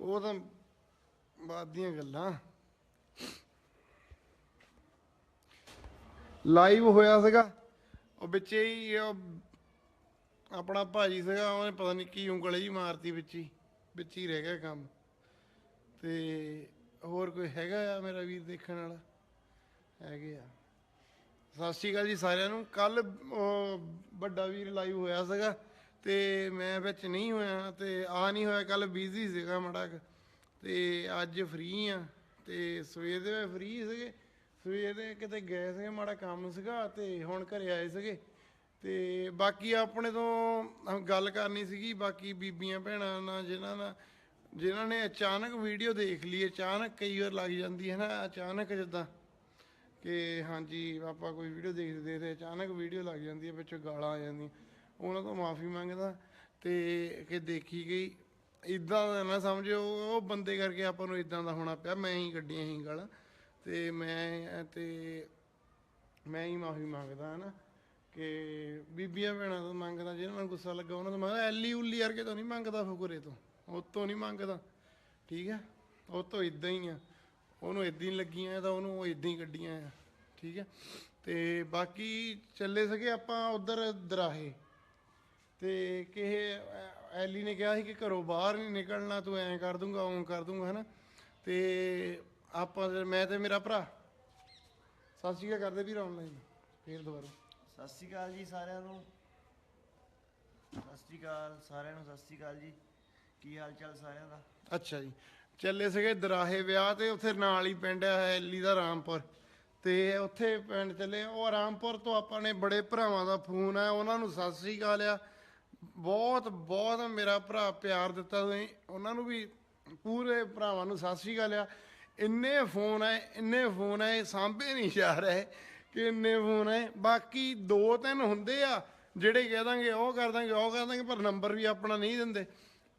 ਉਹ ਤਾਂ ਬਾਅਦ ਦੀਆਂ ਗੱਲਾਂ। ਲਾਈਵ ਹੋਇਆ ਸੀਗਾ। ਉਹ ਵਿੱਚ ਹੀ ਉਹ ਆਪਣਾ ਭਾਜੀ ਸੀਗਾ, ਉਹਨੇ ਪਤਾ ਨਹੀਂ ਕੀ ਉਂਗਲ ਹੀ ਮਾਰਤੀ ਵਿੱਚ ਹੀ ਵਿੱਚ ਹੀ ਰਹਿ ਗਿਆ ਕੰਮ। ਤੇ ਹੋਰ ਕੋਈ ਹੈਗਾ ਆ ਮੇਰਾ ਵੀਰ ਦੇਖਣ ਵਾਲਾ? ਹੈਗੇ ਆ। ਸਤਿ ਸ਼੍ਰੀ ਅਕਾਲ ਜੀ ਸਾਰਿਆਂ ਨੂੰ। ਕੱਲ ਵੱਡਾ ਵੀਰ ਲਾਈਵ ਹੋਇਆ ਸੀਗਾ। ਤੇ ਮੈਂ ਵਿੱਚ ਨਹੀਂ ਹੋਇਆ ਤੇ ਆ ਨਹੀਂ ਹੋਇਆ ਕੱਲ ਬਿਜ਼ੀ ਸੀਗਾ ਮੜਾ ਤੇ ਅੱਜ ਫ੍ਰੀ ਆ ਤੇ ਸਵੇਰ ਦੇ ਫ੍ਰੀ ਸੀਗੇ। ਸਵੇਰ ਦੇ ਕਿਤੇ ਗਏ ਸੀਗੇ, ਮਾੜਾ ਕੰਮ ਸੀਗਾ ਤੇ ਹੁਣ ਘਰੇ ਆਏ ਸੀਗੇ। ਤੇ ਬਾਕੀ ਆਪਣੇ ਤੋਂ ਗੱਲ ਕਰਨੀ ਸੀਗੀ, ਬਾਕੀ ਬੀਬੀਆਂ ਭੈਣਾਂ ਨਾਲ, ਜਿਨ੍ਹਾਂ ਨਾਲ, ਜਿਨ੍ਹਾਂ ਨੇ ਅਚਾਨਕ ਵੀਡੀਓ ਦੇਖ ਲਈ, ਅਚਾਨਕ ਕਈ ਵਾਰ ਲੱਗ ਜਾਂਦੀ ਹੈ ਨਾ, ਅਚਾਨਕ ਜਿੱਦਾਂ ਕਿ ਹਾਂਜੀ, ਆਪਾਂ ਕੋਈ ਵੀਡੀਓ ਦੇਖਦੇ ਤੇ ਅਚਾਨਕ ਵੀਡੀਓ ਲੱਗ ਜਾਂਦੀ ਹੈ, ਵਿੱਚੋਂ ਗਾਲਾਂ ਆ ਜਾਂਦੀਆਂ। ਉਹਨਾਂ ਤੋਂ ਮਾਫੀ ਮੰਗਦਾ ਤੇ ਕਿ ਦੇਖੀ ਗਈ। ਇਦਾਂ ਦਾ ਨਾ ਸਮਝਿਓ, ਉਹ ਬੰਦੇ ਕਰਕੇ ਆਪਾਂ ਨੂੰ ਇਦਾਂ ਦਾ ਹੋਣਾ ਪਿਆ। ਮੈਂ ਹੀ ਕੱਢੀਆਂ ਹੀ ਗਲ ਤੇ ਮੈਂ ਤੇ ਮੈਂ ਹੀ ਮਾਫੀ ਮੰਗਦਾ, ਹਨਾ। ਕਿ ਬੀਬੀਆਂ ਭੈਣਾਂ ਤੋਂ ਮੰਗਦਾ, ਜਿਹਨਾਂ ਨੂੰ ਗੁੱਸਾ ਲੱਗਾ, ਉਹਨਾਂ ਤੋਂ ਮੰਗਦਾ, ਐਲੀ ਉੱਲੀ ਵਰਗੇ ਤੋਂ ਨਹੀਂ ਮੰਗਦਾ ਫੁਕਰੇ ਤੋਂ। ਉਹ ਤੋਂ ਨਹੀਂ ਮੰਗਦਾ, ਠੀਕ ਹੈ ਉਹ ਤੋਂ ਇਦਾਂ ਹੀ ਆ। ਉਹਨੂੰ ਇਦਾਂ ਹੀ ਲੱਗੀਆਂ ਤਾਂ ਉਹਨੂੰ ਇਦਾਂ ਹੀ ਕੱਢੀਆਂ ਆ, ਠੀਕ ਹੈ ਤੇ ਬਾਕੀ ਚੱਲੇ ਸਕੇ ਆਪਾਂ ਉਧਰ ਦਰਾਹੇ। ਤੇ ਐ- ਐਲੀ ਨੇ ਕਿਹਾ ਸੀ ਕਿ ਘਰੋਂ ਬਾਹਰ ਨਹੀਂ ਨਿਕਲਣਾ ਤੂੰ ਐਂ ਕਰ ਦੂੰਗਾ ਉਹ ਕਰ ਦੂੰਗਾ ਹਨਾ? ਤੇ ਆਪਾਂ ਮੈਂ ਤੇ ਮੇਰਾ ਭਰਾ। ਸਤਿ ਸ਼੍ਰੀ ਅਕਾਲ ਕਰਦੇ ਵੀਰ ਆਨਲਾਈਨ ਫੇਰ ਦੁਬਾਰਾ। ਸਤਿ ਸ਼੍ਰੀ ਅਕਾਲ ਜੀ ਸਾਰਿਆਂ ਨੂੰ। ਸਤਿ ਸ਼੍ਰੀ ਅਕਾਲ ਸਾਰਿਆਂ ਨੂੰ ਸਤਿ ਸ਼੍ਰੀ ਅਕਾਲ ਜੀ। ਕੀ ਹਾਲ ਚਾਲ ਸਾਰਿਆਂ ਦਾ? ਅੱਛਾ ਜੀ। ਚੱਲੇ ਸੀਗੇ ਦਰਾਹੇ ਵਿਆਹ ਤੇ ਉੱਥੇ ਨਾਲ ਹੀ ਪਿੰਡ ਹੈ ਐਲੀ ਦਾ ਰਾਮਪੁਰ। ਤੇ ਉੱਥੇ ਪਿੰਡ ਚੱਲੇ। ਉਹ ਰਾਮਪੁਰ ਤੋਂ ਆਪਾਂ ਨੇ ਬੜੇ ਭਰਾਵਾਂ ਦਾ ਫੋਨ ਆਇਆ ਉਹਨਾਂ ਨੂੰ ਸਤਿ ਸ੍ਰੀ ਅਕਾਲ ਆ। ਬਹੁਤ ਬਹੁਤ ਮੇਰਾ ਭਰਾ ਪਿਆਰ ਦਿੱਤਾ ਤੁਸੀਂ ਉਹਨਾਂ ਨੂੰ ਵੀ ਪੂਰੇ ਭਰਾਵਾਂ ਨੂੰ ਸਤਿ ਸ੍ਰੀ ਅਕਾਲ ਆ। ਇੰਨੇ ਫੋਨ ਆਏ, ਇੰਨੇ ਫੋਨ ਆਏ, ਸਾਂਭੇ ਨਹੀਂ ਜਾ ਰਹੇ ਕਿ ਇੰਨੇ ਫੋਨ ਆਏ। ਬਾਕੀ ਦੋ ਤਿੰਨ ਹੁੰਦੇ ਆ, ਜਿਹੜੇ ਕਹਿ ਦਾਂਗੇ ਉਹ ਕਰ ਦਾਂਗੇ, ਉਹ ਕਰ ਦਾਂਗੇ, ਪਰ ਨੰਬਰ ਵੀ ਆਪਣਾ ਨਹੀਂ ਦਿੰਦੇ।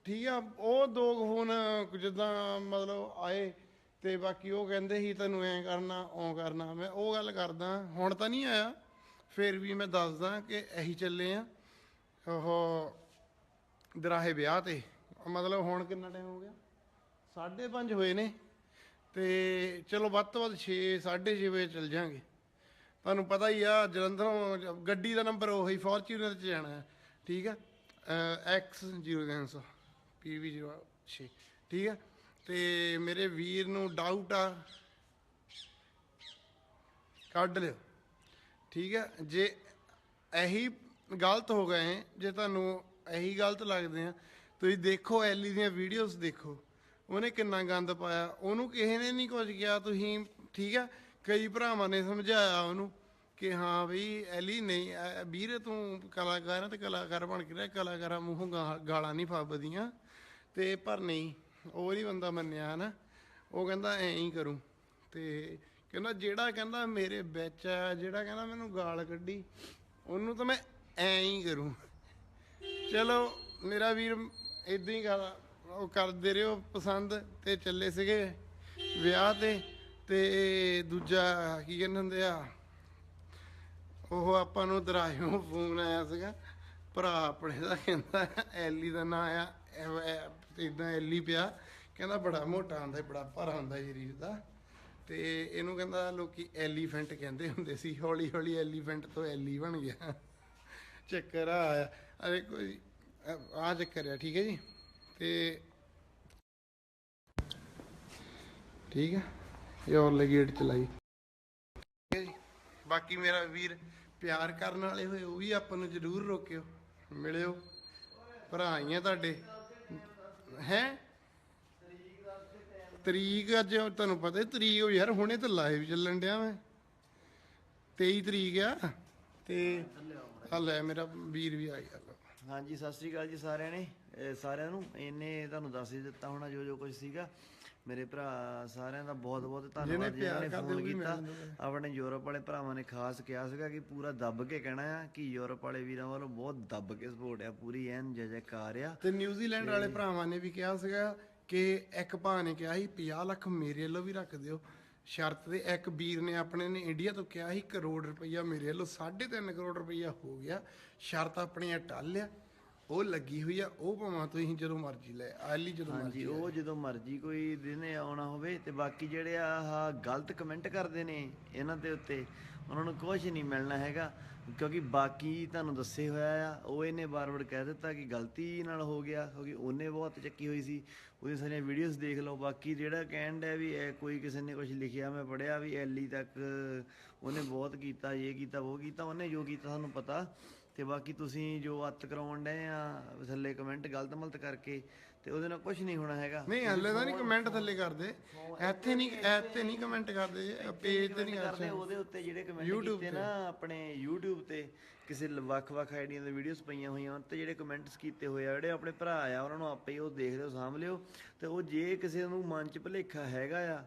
ਠੀਕ ਆ, ਉਹ ਦੋ ਕੁ ਫੋਨ ਜਿੱਦਾਂ ਮਤਲਬ ਆਏ ਤੇ ਬਾਕੀ ਉਹ ਕਹਿੰਦੇ ਸੀ, ਤੈਨੂੰ ਐਂ ਕਰਨਾ ਉਹ ਕਰਨਾ। ਮੈਂ ਉਹ ਗੱਲ ਕਰਦਾ, ਹੁਣ ਤਾਂ ਨਹੀਂ ਆਇਆ। ਫਿਰ ਵੀ ਮੈਂ ਦੱਸਦਾ ਕਿ ਇਹੀ ਚੱਲੇ ਆ। ਉਹ ਦਰਾਹੇ ਵਿਆਹ ਤੇ। ਮਤਲਬ ਹੁਣ ਕਿੰਨਾ ਟਾਈਮ ਹੋ ਗਿਆ? 5:30 ਹੋਏ ਨੇ। ਤੇ ਚਲੋ ਵੱਧ ਤੋਂ ਵੱਧ 6 6:30 ਵਜੇ ਚੱਲ ਜਾਾਂਗੇ। ਤੁਹਾਨੂੰ ਪਤਾ ਹੀ ਆ, ਜਲੰਧਰੋਂ ਗੱਡੀ ਦਾ ਨੰਬਰ ਉਹੀ ਫੋਰਚੂਨਰ ਚ ਜਾਣਾ ਹੈ। ਠੀਕ ਆ? X0300 PV06 ਠੀਕ ਆ? ਤੇ ਮੇਰੇ ਵੀਰ ਨੂੰ ਡਾਊਟ ਆ, ਕੱਢ ਲਿਓ। ਠੀਕ ਆ? ਜੇ ਇਹੀ ਗਲਤ ਹੋ ਗਏ ਹੈ, ਜੇ ਤੁਹਾਨੂੰ ਇਹੀ ਗਲਤ ਲੱਗਦੇ ਆ ਤੁਸੀਂ ਦੇਖੋ ਐਲੀ ਦੀਆਂ ਵੀਡੀਓਜ਼ ਦੇਖੋ। ਉਹਨੇ ਕਿੰਨਾ ਗੰਦ ਪਾਇਆ ਉਹਨੂੰ ਕਿਸੇ ਨੇ ਨਹੀਂ ਕੁਝ ਕਿਹਾ ਤੁਸੀਂ ਠੀਕ ਆ? ਕਈ ਭਰਾਵਾਂ ਨੇ ਸਮਝਾਇਆ ਉਹਨੂੰ ਕਿ ਹਾਂ ਬਈ ਐਲੀ ਨਹੀਂ ਐ- ਵੀਰ ਤੂੰ ਕਲਾਕਾਰ ਆ ਤੇ ਕਲਾਕਾਰ ਬਣ ਕੇ ਰਹਿ ਕਲਾਕਾਰਾਂ ਮੂੰਹੋਂ ਗਾ- ਗਾਲਾਂ ਨਹੀਂ ਫੱਬਦੀਆਂ ਤੇ ਪਰ ਨਹੀਂ ਉਹ ਨਹੀਂ ਬੰਦਾ ਮੰਨਿਆ ਨਾ ਉਹ ਕਹਿੰਦਾ ਐਂ ਹੀ ਕਰੂੰ। ਤੇ ਕਹਿੰਦਾ ਜਿਹੜਾ ਕਹਿੰਦਾ ਮੇਰੇ ਵਿੱਚ ਆ ਜਿਹੜਾ ਕਹਿੰਦਾ ਮੈਨੂੰ ਗਾਲ ਕੱਢੀ ਉਹਨੂੰ ਤਾਂ ਮੈਂ ਐਂ ਹੀ ਕਰੂੰ। ਚਲੋ, ਮੇਰਾ ਵੀਰ ਇਦਾਂ ਹੀ ਕਰ ਉਹ ਕਰਦੇ ਰਿਓ ਪਸੰਦ ਤੇ ਚੱਲੇ ਸੀਗੇ ਵਿਆਹ ਤੇ ਤੇ ਦੂਜਾ ਕੀ ਕਹਿੰਦੇ ਹੁੰਦੇ ਆ, ਉਹ ਆਪਾਂ ਨੂੰ ਦਰਾਇਓ ਫੋਨ ਆਇਆ ਸੀਗਾ। ਭਰਾ ਆਪਣੇ ਦਾ ਕਹਿੰਦਾ, ਐਲੀ ਦਾ ਨਾਂ ਆ ਇਦਾਂ ਐਲੀ ਪਿਆ। ਕਹਿੰਦਾ ਬੜਾ ਮੋਟਾ ਹੁੰਦਾ ਬੜਾ ਭਾਰਾ ਹੁੰਦਾ ਸਰੀਰ ਦਾ। ਤੇ ਇਹਨੂੰ ਕਹਿੰਦਾ ਲੋਕੀ ਐਲੀਫੈਂਟ ਕਹਿੰਦੇ ਹੁੰਦੇ ਸੀ ਹੌਲੀ ਹੌਲੀ ਐਲੀਫੈਂਟ ਤੋਂ ਐਲੀ ਬਣ ਗਿਆ। ਚੱਕਰ ਆ ਆਇਆ। ਅਰੇ ਕੋਈ ਆ ਚੱਕਰ ਆ, ਠੀਕ ਹੈ ਜੀ? ਤੇ ਠੀਕ ਹੈ? ਇਹ ਹੋਰ ਗੇਟ ਚਲਾਈ। ਠੀਕ ਹੈ ਜੀ? ਬਾਕੀ ਮੇਰਾ ਵੀਰ ਪਿਆਰ ਕਰਨ ਵਾਲੇ ਹੋਏ, ਉਹ ਵੀ ਆਪਾਂ ਨੂੰ ਜ਼ਰੂਰ ਰੋਕਿਓ। ਮਿਲਿਓ। ਭਰਾ ਹੀ ਆ ਤੁਹਾਡੇ। ਹੈ? ਤਰੀਕ ਅੱਜ ਤੁਹਾਨੂੰ ਪਤਾ ਤਰੀਕ ਹੋ ਯਾਰ ਹੁਣੇ ਤਾਂ ਲਾਈਵ ਚੱਲਣ ਡਿਆ ਮੈਂ। 23 ਤਰੀਕ ਆ। ਤੇ ਆ ਲੈ ਮੇਰਾ ਵੀਰ ਵੀ ਆ ਗਿਆ। ਹਾਂਜੀ ਸਤਿ ਸ਼੍ਰੀ ਅਕਾਲ ਜੀ ਸਾਰਿਆਂ ਨੇ। ਸਾਰਿਆਂ ਨੂੰ ਇਹਨੇ ਤੁਹਾਨੂੰ ਦੱਸ ਹੀ ਦਿੱਤਾ ਹੋਣਾ ਜੋ ਜੋ ਕੁਝ ਸੀਗਾ। ਮੇਰੇ ਭਰਾ ਸਾਰਿਆਂ ਦਾ ਬਹੁਤ ਬਹੁਤ ਧੰਨਵਾਦ ਜਿਨ੍ਹਾਂ ਪਿਆਰ ਨੇ ਕਰਦੇ ਫੋਨ ਉਹ ਵੀ ਕੀਤਾ। ਮਿਲਣ ਆਪਣੇ ਯੂਰਪ ਵਾਲੇ ਭਰਾਵਾਂ ਨੇ ਖਾਸ ਕਿਹਾ ਸੀਗਾ ਕਿ ਪੂਰਾ ਦੱਬ ਕੇ ਕਹਿਣਾ ਆ ਕਿ ਯੂਰਪ ਵਾਲੇ ਵੀਰਾਂ ਵੱਲੋਂ ਬਹੁਤ ਦੱਬ ਕੇ ਸਪੋਰਟ ਆ ਪੂਰੀ ਐਨ ਜੈ ਜੈਕਾਰ ਆ। ਤੇ ਨਿਊਜ਼ੀਲੈਂਡ ਵਾਲੇ ਭਰਾਵਾਂ ਨੇ ਵੀ ਕਿਹਾ ਸੀਗਾ ਕਿ ਇੱਕ ਭਾ ਨੇ ਕਿਹਾ ਸੀ 50 ਲੱਖ ਮੇਰੇ ਵੱਲੋਂ ਵੀ ਰੱਖ ਦਿਓ। ਸ਼ਰਤ ਤੇ ਇੱਕ ਵੀਰ ਨੇ ਆਪਣੇ ਨੇ ਇੰਡੀਆ ਤੋਂ ਕਿਹਾ ਸੀ ਕਰੋੜ ਰੁਪਈਆ ਮੇਰੇ ਵੱਲੋਂ 3.5 ਕਰੋੜ ਰੁਪਈਆ ਹੋ ਗਿਆ। ਸ਼ਰਤ ਆਪਣੀ ਟੱਲ ਆ ਉਹ ਲੱਗੀ ਹੋਈ ਆ ਉਹ ਭਾਵੇਂ ਤੁਸੀਂ ਜਦੋਂ ਮਰਜ਼ੀ ਲੈ ਆਲੀ ਜਦੋਂ ਹਾਂਜੀ ਮਰਜ਼ੀ ਉਹ ਜਦੋਂ ਮਰਜ਼ੀ ਕੋਈ ਦਿਨੇ ਆਉਣਾ ਹੋਵੇ ਤੇ ਬਾਕੀ ਜਿਹੜੇ ਆਹ ਗਲਤ ਕਮੈਂਟ ਕਰਦੇ ਨੇ ਇਹਨਾਂ ਦੇ ਉੱਤੇ ਉਹਨਾਂ ਨੂੰ ਕੁਝ ਨਹੀਂ ਮਿਲਣਾ ਹੈਗਾ। ਕਿਉਂਕਿ ਬਾਕੀ ਤੁਹਾਨੂੰ ਦੱਸੇ ਹੋਇਆ ਆ ਉਹ ਇਹਨੇ ਬਾਰ-ਬਾਰ ਕਹਿ ਦਿੱਤਾ ਕਿ ਗਲਤੀ ਨਾਲ ਹੋ ਗਿਆ ਕਿਉਂਕਿ ਉਹਨੇ ਬਹੁਤ ਚੱਕੀ ਹੋਈ ਸੀ। ਉਹਦੀ ਸਾਰੀਆਂ ਵੀਡੀਓਜ਼ ਦੇਖ ਲਓ ਬਾਕੀ ਜਿਹੜਾ ਕਹਿਣ ਡਿਆ ਵੀ ਇਹ ਕੋਈ ਕਿਸੇ ਨੇ ਕੁਝ ਲਿਖਿਆ ਮੈਂ ਪੜਿਆ ਵੀ ਐਲੀ ਤੱਕ ਉਹਨੇ ਬਹੁਤ ਕੀਤਾ ਇਹ ਕੀਤਾ ਉਹ ਕੀਤਾ ਉਹਨੇ ਜੋ ਕੀਤਾ ਤੁਹਾਨੂੰ ਪਤਾ। ਤੇ ਬਾਕੀ ਤੁਸੀਂ ਜੋ ਅੱਤ ਕਰਾਉਣ ਡਏ ਆ ਥੱਲੇ ਕਮੈਂਟ ਗਲਤ ਮਲਤ ਕਰਕੇ ਤੇ ਉਹਦੇ ਨਾਲ ਕੁਝ ਨਹੀਂ ਹੋਣਾ ਹੈਗਾ। ਨਹੀਂ ਹੱਲੇ ਤਾਂ ਨਹੀਂ ਕਮੈਂਟ ਥੱਲੇ ਕਰਦੇ। ਇੱਥੇ ਨਹੀਂ ਇੱਥੇ ਨਹੀਂ ਕਮੈਂਟ ਕਰਦੇ ਪੇਜ ਤੇ ਨਹੀਂ ਕਰਦੇ। ਉਹਦੇ ਉੱਤੇ ਜਿਹੜੇ ਕਮੈਂਟ ਕੀਤੇ ਨਾ ਆਪਣੇ YouTube ਤੇ ਕਿਸੇ ਵੱਖ-ਵੱਖ ਆਈਡੀਆਂ ਦੇ ਵੀਡੀਓਜ਼ ਪਈਆਂ ਹੋਈਆਂ ਉਹਨਾਂ ਤੇ ਜਿਹੜੇ ਕਮੈਂਟਸ ਕੀਤੇ ਹੋਏ ਆ ਜਿਹੜੇ ਆਪਣੇ ਭਰਾ ਆ ਉਹਨਾਂ ਨੂੰ ਆਪੇ ਹੀ ਉਹ ਦੇਖ ਲਿਓ ਸਾਂਭ ਲਿਓ ਤੇ ਉਹ ਜੇ ਕਿਸੇ ਨੂੰ ਮਨ ਚ ਭੁਲੇਖਾ ਹੈਗਾ ਆ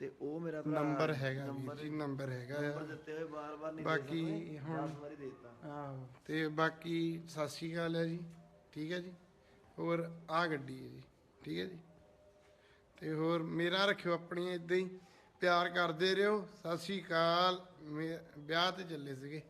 ਤੇ ਉਹ ਮੇਰਾ ਭਰਾ ਨੰਬਰ ਹੈਗਾ ਵੀਰ ਜੀ ਨੰਬਰ ਹੈਗਾ ਆ। ਨੰਬਰ ਦਿੱਤੇ ਹੋਏ ਬਾਰ-ਬਾਰ ਨਹੀਂ ਬਾਕੀ ਹੁਣ 10 ਵਾਰੀ ਦੇਤਾ। ਆਹੋ ਤੇ ਬਾਕੀ ਸਤਿ ਸ਼੍ਰੀ ਅਕਾਲ ਹੈ ਜੀ ਠੀਕ ਹੈ ਜੀ? ਹੋਰ ਆ ਗੱਡੀ ਹੈ ਜੀ ਠੀਕ ਹੈ ਜੀ? ਤੇ ਹੋਰ ਮੇਰਾ ਰੱਖਿਓ ਆਪਣੀ ਇਦਾਂ ਹੀ ਪਿਆਰ ਕਰਦੇ ਰਹੋ ਸਤਿ ਸ਼੍ਰੀ ਅਕਾਲ ਵਿਆਹ ਤੇ ਚੱਲੇ ਸੀਗੇ।